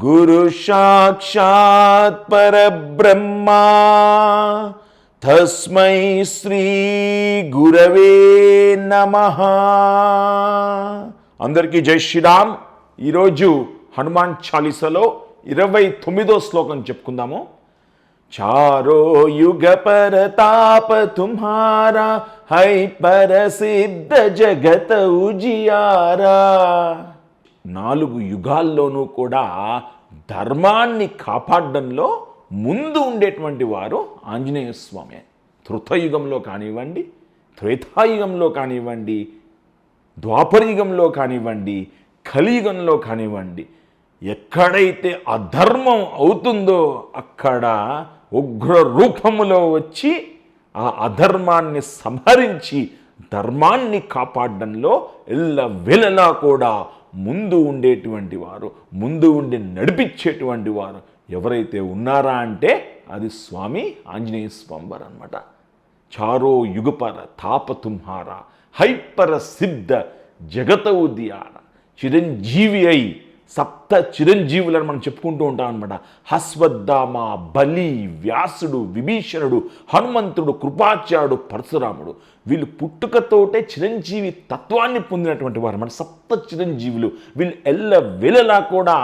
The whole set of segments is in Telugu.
గురు సాక్షాత్ పరబ్రహ్మా. తస్మై శ్రీ గురవే నమ. అందరికీ జై శ్రీరామ్. ఈరోజు హనుమాన్ చాలీసాలో ఇరవై తొమ్మిదో శ్లోకం చెప్పుకుందాము. చారో యుగ పరతాప తుమ్హారా హై పరసిద్ధ జగత ఉజియారా. నాలుగు యుగాల్లోనూ కూడా ధర్మాన్ని కాపాడడంలో ముందు ఉండేటువంటి వారు ఆంజనేయ స్వామి ధృతయుగంలో కానివ్వండి త్రేతాయుగంలో కానివ్వండి ద్వాపరయుగంలో కానివ్వండి కలియుగంలో కానివ్వండి ఎక్కడైతే అధర్మం అవుతుందో అక్కడ ఉగ్ర రూపములో వచ్చి ఆ అధర్మాన్ని సంహరించి ధర్మాన్ని కాపాడడంలో ఎల్ల వెలలా కూడా ముందు ఉండేటువంటి వారు ముందు ఉండి నడిపించేటువంటి వారు ఎవరైతే ఉన్నారా అంటే అది స్వామి ఆంజనేయ స్వామి అనమాట చారో యుగపర తాపతుంహార హైపర సిద్ధ జగత ఉద్యాన చిరంజీవి అయి సప్త చిరంజీవులను మనం చెప్పుకుంటూ ఉంటాం అనమాట హస్వద్దామ బలి వ్యాసుడు విభీషణుడు హనుమంతుడు కృపాచార్యుడు పరశురాముడు. వీళ్ళు పుట్టుకతోటే చిరంజీవి తత్వాన్ని పొందినటువంటి వారు మన సప్త చిరంజీవులు. వీళ్ళు ఎల్ల వెలలా కూడా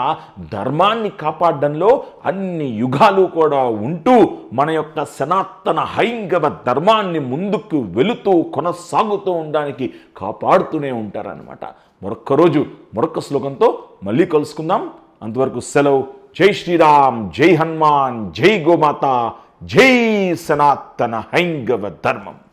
ధర్మాన్ని కాపాడడంలో అన్ని యుగాలు కూడా ఉంటూ మన యొక్క సనాతన హైంగవ ధర్మాన్ని ముందుకు వెళుతూ కొనసాగుతూ ఉండడానికి కాపాడుతూనే ఉంటారనమాట మరొక్క రోజు మరొక శ్లోకంతో మళ్ళీ కలుసుకుందాం. కలుసుకుందాం అంతవరకు సెలవు. జై శ్రీరామ్ జై హనుమాన్ జై గోమాత జై సనాతన హైంగవ ధర్మం.